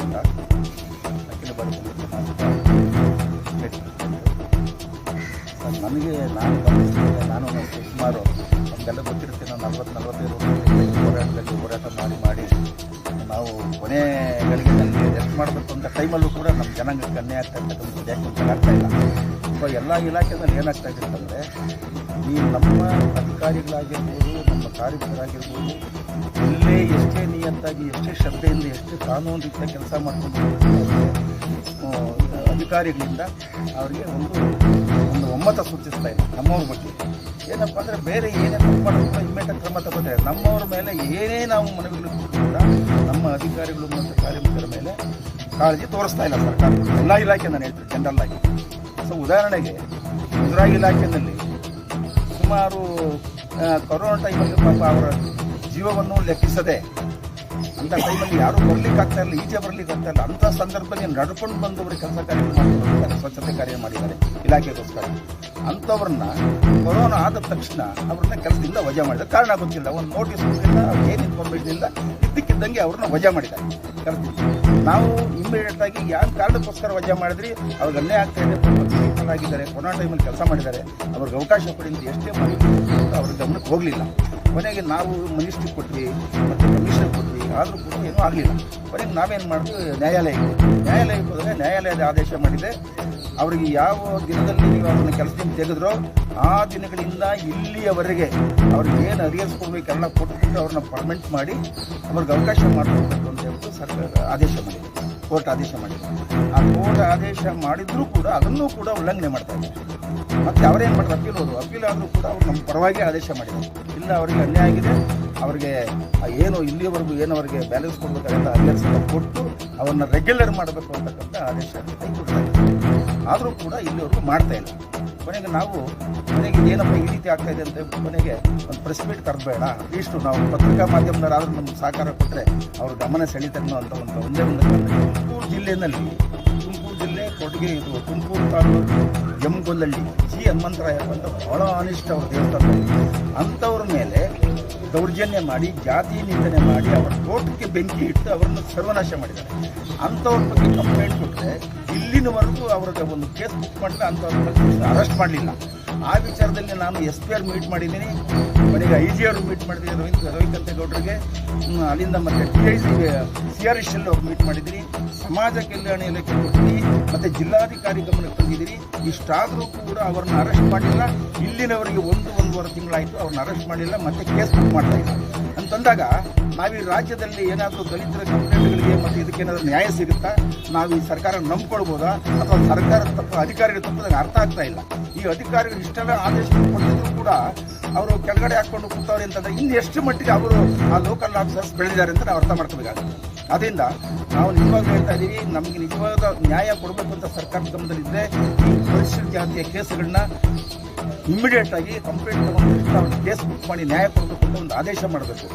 ಭಾರತದಿಂದ ದಕ್ಷಿಣ ಭಾರತದಲ್ಲಿ ಸರ್ ನನಗೆ ನಾನು ಬಂದಿದ್ದೇನೆ, ನಾನು ಸುಮಾರು ನಮಗೆಲ್ಲ ಗೊತ್ತಿರುತ್ತೆ, ನಾವು ನಲ್ವತ್ತು ನಲವತ್ತೈದು ಹೋರಾಟದಲ್ಲಿ ಹೋರಾಟ ಮಾಡಿ ಮಾಡಿ, ನಾವು ಕೊನೆಗಳಿಗೆ ಮಾಡಬೇಕು ಅಂತ ಟೈಮಲ್ಲೂ ಕೂಡ ನಮ್ಮ ಜನಾಂಗಕ್ಕೆ ಅನ್ಯಾಯ ಆಗ್ತಾ ಇರ್ತಕ್ಕಂಥದ್ದು ಯಾಕೆ ಆಗ್ತಾ ಇಲ್ಲ. ಸೊ ಎಲ್ಲ ಇಲಾಖೆದಲ್ಲಿ ಏನಾಗ್ತಾ ಇದೆ ಅಂತಂದರೆ, ಈ ನಮ್ಮ ಅಧಿಕಾರಿಗಳಾಗಿರ್ಬೋದು, ನಮ್ಮ ಕಾರ್ಮಿಕರಾಗಿರ್ಬೋದು ಎಲ್ಲೇ ಎಷ್ಟೇ ನಿಯತ್ತಾಗಿ, ಎಷ್ಟೇ ಶ್ರದ್ಧೆಯಿಂದ, ಎಷ್ಟು ಕಾನೂನು ರೀತಿಯ ಕೆಲಸ ಮಾಡ್ಕೊಂಡು ಅಧಿಕಾರಿಗಳಿಂದ ಅವರಿಗೆ ಒಂದು ಒಂದು ಒಮ್ಮತ ಸೂಚಿಸ್ತಾ ಇದೆ, ನಮ್ಮವ್ರ ಬಗ್ಗೆ. ಏನಪ್ಪ ಅಂದರೆ ಬೇರೆ ಏನೇ ತಪ್ಪು ಮಾಡೋದು ಇಮ್ಮಿಡಿಯೇಟ್ ಕ್ರಮ ತಗೋತಾರೆ. ನಮ್ಮವ್ರ ಮೇಲೆ ಏನೇ ನಾವು ಮನವಿಗಳು ಕೂಡ ನಮ್ಮ ಅಧಿಕಾರಿಗಳು ಮತ್ತು ಕಾರ್ಮಿಕರ ಮೇಲೆ ಕಾಳಜಿ ತೋರಿಸ್ತಾ ಇಲ್ಲ ಸರ್ಕಾರ ಎಲ್ಲ ಇಲಾಖೆ ನಾನು ಹೇಳ್ತೀನಿ ಜನರಲ್ ಆಗಿ. ಸೊ ಉದಾಹರಣೆಗೆ, ಮುಜರಾಯಿ ಇಲಾಖೆಯಲ್ಲಿ ಸುಮಾರು ಕೊರೋನಾ ಟೈಮಲ್ಲಿ ಪಾಪ ಅವರ ಜೀವವನ್ನು ಲೆಕ್ಕಿಸದೆ ಅಂತ ಟೈಮಲ್ಲಿ ಯಾರೂ ಬರ್ಲಿಕ್ಕೆ ಆಗ್ತಾ ಇಲ್ಲ ಈಚೆ ಬರ್ಲಿಕ್ಕೆ ಆಗ್ತಾ ಇಲ್ಲ. ಅಂಥ ಸಂದರ್ಭದಲ್ಲಿ ನಡ್ಕೊಂಡು ಬಂದವರು ಕೆಲಸ ಕಾರ್ಯ ಮಾಡಿದ್ದಾರೆ ಸ್ವಚ್ಛತೆ ಕಾರ್ಯ ಮಾಡಿದ್ದಾರೆ, ಇಲಾಖೆಗೋಸ್ಕರ. ಅಂಥವ್ರನ್ನ ಕೊರೋನಾ ಆದ ತಕ್ಷಣ ಅವ್ರನ್ನ ಕೆಲಸದಿಂದ ವಜಾ ಮಾಡಿದ ಕಾರಣ ಗೊತ್ತಿಲ್ಲ. ಒಂದು ನೋಟಿಸ್ ಗೊತ್ತಿಲ್ಲ ಏನು ಇನ್ಫಾರ್ಮೇಷನ್ ಇಲ್ಲ. ಇದ್ದಕ್ಕಿದ್ದಂಗೆ ಅವ್ರನ್ನ ವಜಾ ಮಾಡಿದ್ದಾರೆ. ಕೆಲಸ. ನಾವು ಇಮಿಡಿಯೇಟ್ ಆಗಿ ಯಾವ ಕಾರಣಕ್ಕೋಸ್ಕರ ವಜಾ ಮಾಡಿದ್ರಿ? ಅವ್ರಿಗೆ ಅನ್ನೇ ಆಗ್ತಾ ಇದೆ. ಆಗಿದ್ದಾರೆ. ಕೊರೋನಾ ಟೈಮಲ್ಲಿ ಕೆಲಸ ಮಾಡಿದ್ದಾರೆ. ಅವ್ರಿಗೆ ಅವಕಾಶ ಅಂತ ಎಷ್ಟೇ ಮಾಡಿ ಅವ್ರ ಗಮನಕ್ಕೆ ಹೋಗಲಿಲ್ಲ. ಕೊನೆಗೆ ನಾವು ಮಿನಿಸ್ಟ್ರಿ ಕೊಟ್ವಿ. ಆದರೂ ಕೂಡ ಏನೂ ಆಗಲಿಲ್ಲ ಬರೀ ನಾವೇನು ಮಾಡಿದ್ವಿ ನ್ಯಾಯಾಲಯಕ್ಕೆ. ನ್ಯಾಯಾಲಯಕ್ಕೆ ಹೋದರೆ ನ್ಯಾಯಾಲಯದ ಆದೇಶ ಮಾಡಿದೆ. ಅವರಿಗೆ ಯಾವ ದಿನದಲ್ಲಿ ನೀವು ಅವ್ರನ್ನ ಕೆಲಸದಿಂದ ತೆಗೆದ್ರೋ ಆ ದಿನಗಳಿಂದ ಇಲ್ಲಿಯವರೆಗೆ ಅವ್ರಿಗೆ ಏನು ಅರಿಯರ್ಸ್ ಕೊಡಬೇಕೆಲ್ಲ ಕೊಟ್ಬಿಟ್ಟು ಅವ್ರನ್ನ ಪರ್ಮೆಂಟ್ ಮಾಡಿ ಅವ್ರಿಗೆ ಅವಕಾಶ ಮಾಡಿಕೊಡ್ಬೇಕು ಅಂತ ಹೇಳ್ಬಿಟ್ಟು ಸರ್ಕಾರ ಆದೇಶ ಮಾಡಿದೆ ಕೋರ್ಟ್ ಆದೇಶ ಮಾಡಿದೆ ಆ ಕೋರ್ಟ್ ಆದೇಶ ಮಾಡಿದ್ರೂ ಕೂಡ ಅದನ್ನು ಕೂಡ ಉಲ್ಲಂಘನೆ ಮಾಡ್ತಾ ಇದ್ದಾರೆ ಮತ್ತೆ ಅವರೇನು ಮಾಡಿದ್ರು ಅಪೀಲ್ ಅವರು ಅಪೀಲ್ ಆದರೂ ಕೂಡ ಅವ್ರು ನಮ್ಮ ಪರವಾಗಿ ಆದೇಶ ಮಾಡಿದರು. ಇಲ್ಲ, ಅವರಿಗೆ ಅನ್ಯಾಯ ಆಗಿದೆ. ಅವರಿಗೆ ಏನು ಇಲ್ಲಿಯವರೆಗೂ ಏನು ಅವರಿಗೆ ಬ್ಯಾಲೆನ್ಸ್ ಕೊಡಬೇಕಾದಂಥ ಅಭ್ಯಾಸ ಕೊಟ್ಟು ಅವನ್ನ ರೆಗ್ಯುಲರ್ ಮಾಡಬೇಕು ಅಂತಕ್ಕಂಥ ಆದೇಶ ಹೈಕೋರ್ಟ್ ಆದರೂ ಕೂಡ ಇಲ್ಲಿವರೆಗೂ ಮಾಡ್ತಾ ಇಲ್ಲ. ಕೊನೆಗೆ ನಾವು ಕೊನೆಗೆ ಏನಪ್ಪ ಈ ರೀತಿ ಆಗ್ತಾ ಇದೆ ಅಂತ ಕೊನೆಗೆ ಒಂದು ಪ್ರೆಸ್ ಮೀಟ್ ಕರೆದ್ಬೇಡ. ಇಷ್ಟು ನಾವು ಪತ್ರಿಕಾ ಮಾಧ್ಯಮದವರಾದರೂ ನಮ್ಗೆ ಸಹಕಾರ ಕೊಟ್ಟರೆ ಅವ್ರ ಗಮನ ಸೆಳೀತಾರೆ ಅಂತ ಒಂದು ಒಂದೇ ಒಂದು. ತುಮಕೂರು ಜಿಲ್ಲೆಯಲ್ಲಿ, ತುಮಕೂರು ಜಿಲ್ಲೆ ಕೊಟ್ಟಿಗೆ ಇದು ತುಮಕೂರು ತಾಲೂಕು ಎಮ್ಗೊಲ್ಲಳ್ಳಿ ಜಿ ಹನುಮಂತರಾಯ ಅಂತ ಬಹಳ ಅನಿಷ್ಟ ಅವ್ರ ದೇವಸ್ಥಾನ ಅಂಥವ್ರ ಮೇಲೆ ದೌರ್ಜನ್ಯ ಮಾಡಿ, ಜಾತಿ ನಿಂದನೆ ಮಾಡಿ, ಅವರ ತೋಟಕ್ಕೆ ಬೆಂಕಿ ಇಟ್ಟು ಅವರನ್ನು ಸರ್ವನಾಶ ಮಾಡಿದ್ದಾರೆ. ಅಂಥವ್ರ ಬಗ್ಗೆ ಕಂಪ್ಲೇಂಟ್ ಕೊಟ್ಟರೆ ಇಲ್ಲಿನವರೆಗೂ ಅವ್ರಿಗೆ ಒಂದು ಕೇಸ್ ಬುಕ್ ಮಾಡಿದ್ರೆ ಅಂಥವ್ರ ಅರೆಸ್ಟ್ ಮಾಡಲಿಲ್ಲ. ಆ ವಿಚಾರದಲ್ಲಿ ನಾನು ಎಸ್ ಪಿ ಆರ್ ಮೀಟ್ ಮಾಡಿದ್ದೀನಿ. ಕೊನೆಗೆ ಐ ಜಿ ಅವರು ಮೀಟ್ ಮಾಡಿದ್ದೀನಿ ರವೀಂದ್ರ ರವಿಕಂತೇಗೌಡರಿಗೆ. ಗೌಡ್ರಿಗೆ ಅಲ್ಲಿಂದ ಮತ್ತೆ T I C C R S L ಅವ್ರು ಮೀಟ್ ಮಾಡಿದ್ದೀನಿ. ಸಮಾಜ ಕಲ್ಯಾಣ ಇಲಾಖೆ ಮತ್ತೆ ಜಿಲ್ಲಾಧಿಕಾರಿ ಗಮನಕ್ಕೆ ತಂದಿದ್ದೀರಿ ಇಷ್ಟಾದರೂ ಕೂಡ ಅವ್ರನ್ನ ಅರೆಸ್ಟ್ ಮಾಡಿಲ್ಲ. ಇಲ್ಲಿನವರಿಗೆ ಒಂದು ಒಂದೂವರೆ ತಿಂಗಳಾಯಿತು. ಅವ್ರನ್ನ ಅರೆಸ್ಟ್ ಮಾಡಿಲ್ಲ, ಮತ್ತೆ ಕೇಸ್ ಬುಕ್ ಮಾಡ್ತಾ ಇಲ್ಲ. ಅಂತಂದಾಗ ನಾವು ರಾಜ್ಯದಲ್ಲಿ ಏನಾದರೂ ದಲಿತರ ಕಂಪ್ಲೇಂಟ್ಗಳಿಗೆ ಮತ್ತು ಇದಕ್ಕೇನಾದರೂ ನ್ಯಾಯ ಸಿಗುತ್ತಾ? ನಾವು ಈ ಸರ್ಕಾರ ನಂಬ್ಕೊಳ್ಬೋದಾ? ಅಥವಾ ಸರ್ಕಾರ ತಪ್ಪು, ಅಧಿಕಾರಿಗಳು ನನಗೆ ಅರ್ಥ ಆಗ್ತಾ ಇಲ್ಲ. ಈ ಅಧಿಕಾರಿಗಳು ಇಷ್ಟೆಲ್ಲ ಆದೇಶ ಕೊಟ್ಟಿದ್ರು ಕೂಡ ಅವರು ಕೆಳಗಡೆ ಹಾಕ್ಕೊಂಡು ಕೂತವ್ರೆ ಅಂತಂದ್ರೆ ಇನ್ನು ಎಷ್ಟು ಮಟ್ಟಿಗೆ ಅವರು ಆ ಲೋಕಲ್ ಆಫೀಸರ್ಸ್ ಬೆಳೆದಿದ್ದಾರೆ ಅಂತ ನಾವು ಅರ್ಥ ಮಾಡ್ಕೋಬೇಕಾಗುತ್ತೆ ಅದರಿಂದ ನಾವು ನಿಜವಾಗ್ಲೂ ಹೇಳ್ತಾ ಇದ್ದೀವಿ ನಮಗೆ ನಿಜವಾದ ನ್ಯಾಯ ಕೊಡಬೇಕು ಅಂತ ಸರ್ಕಾರದ ಗಮನದಲ್ಲಿದ್ದರೆ ಈ ಪರಿಶಿಷ್ಟ ಜಾತಿಯ ಕೇಸುಗಳನ್ನ ಇಮಿಡಿಯೇಟ್ ಆಗಿ ಕಂಪ್ಲೇಂಟ್ ತಗೊಂಡು ಅವ್ರಿಗೆ ಕೇಸ್ ಬುಕ್ ಮಾಡಿ ನ್ಯಾಯ ಕೊಡಬೇಕು ಅಂತ ಒಂದು ಆದೇಶ ಮಾಡಬೇಕು.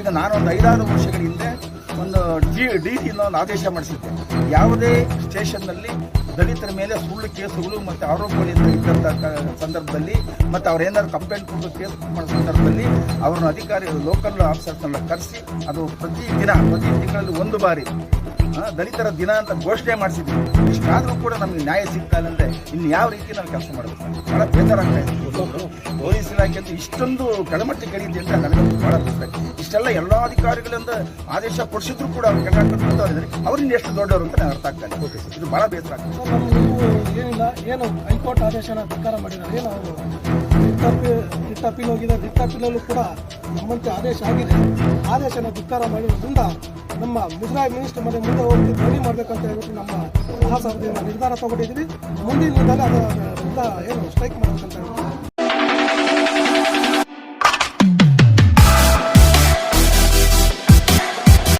ಈಗ ನಾನೊಂದು ಐದಾರು ವರ್ಷಗಳ ಹಿಂದೆ ಒಂದು ಡಿ ಡಿ ಸಿ ಒಂದು ಆದೇಶ ಮಾಡಿಸಿದ್ದೆ. ಯಾವುದೇ ಸ್ಟೇಷನ್ನಲ್ಲಿ ದಲಿತರ ಮೇಲೆ ಸುಳ್ಳು ಕೇಸುಗಳು ಮತ್ತು ಆರೋಪಗಳಿಂದ ಇದ್ದಂಥ ಕ- ಸಂದರ್ಭದಲ್ಲಿ ಮತ್ತು ಅವ್ರು ಏನಾದ್ರು ಕಂಪ್ಲೇಂಟ್ ಕೊಟ್ಟು ಕೇಸ್ ಮಾಡೋ ಸಂದರ್ಭದಲ್ಲಿ ಅವರನ್ನು ಅಧಿಕಾರಿ ಲೋಕಲ್ ಆಫೀಸರ್ಸ್ನೆಲ್ಲ ಕರೆಸಿ ಅದು ಪ್ರತಿ ದಿನ, ಪ್ರತಿ ತಿಂಗಳಲ್ಲಿ ಒಂದು ಬಾರಿ ದಲಿತರ ದಿನ ಅಂತ ಘೋಷಣೆ ಮಾಡಿಸಿದ್ವಿ ಇಷ್ಟಾದರೂ ಕೂಡ ನಮಗೆ ನ್ಯಾಯ ಸಿಗ್ತಾ ಇಲ್ಲ ಅಂದ್ರೆ ಇನ್ನು ಯಾವ ರೀತಿ ನಾವು ಕೆಲಸ ಮಾಡಬೇಕು? ಬಹಳ ಬೇಜಾರಾಗ್ತಾ ಇದೆ. ಪೊಲೀಸ್ ಇಲಾಖೆ ಅಂತ ಇಷ್ಟೊಂದು ಕೆಳಮಟ್ಟಕ್ಕೆ ಇಳಿಯುತ್ತೆ ಅಂತ ನನಗೆ ಬಹಳ ಬೇಸರ ಇಷ್ಟೆಲ್ಲ ಎಲ್ಲ ಅಧಿಕಾರಿಗಳಿಂದ ಆದೇಶ ಕೊಡಿಸಿದ್ರು ಕೂಡ ಅವ್ರು ಕೆಳಗಾಡ್ತಾರೆ ಅವ್ರಿಂದ ಎಷ್ಟು ದೊಡ್ಡವರು ಅಂತ ನಾನು ಅರ್ಥ ಆಗ್ತಾ ಇಲ್ಲ. ಇದು ಬಹಳ ಬೇಸರ ಏನಿಲ್ಲ ಏನು ಹೈಕೋರ್ಟ್ ಆದೇಶನ ಧಿಕ್ಕಾರ ಮಾಡಿದ್ದಾರೆ ಏನು ಅಪೀಲ್ ಹೋಗಿದೆ ರಿಟ್ ಕೂಡ ನಮ್ಮಂತೆ ಆದೇಶ ಆಗಿದೆ. ಆದೇಶನ ಧಿಕ್ಕಾರ ಮಾಡಿರೋದ್ರಿಂದ ನಮ್ಮ ಮುಜರಾಯಿ ಮಿನಿಸ್ಟರ್ ಮನೆ ಮುಂದೆ ಹೋಗಿ ಧ್ವನಿ ಮಾಡಬೇಕಂತ ಹೇಳ್ಬಿಟ್ಟು ನಮ್ಮ ಮಹಾಸಭೆಯಿಂದ ನಿರ್ಧಾರ ತಗೊಂಡಿದ್ದೀವಿ ಮುಂದಿನ ಅದರ ಏನು ಸ್ಟ್ರೈಕ್ ಮಾಡಬೇಕಂತ ಹೇಳ್ಬಿಟ್ಟು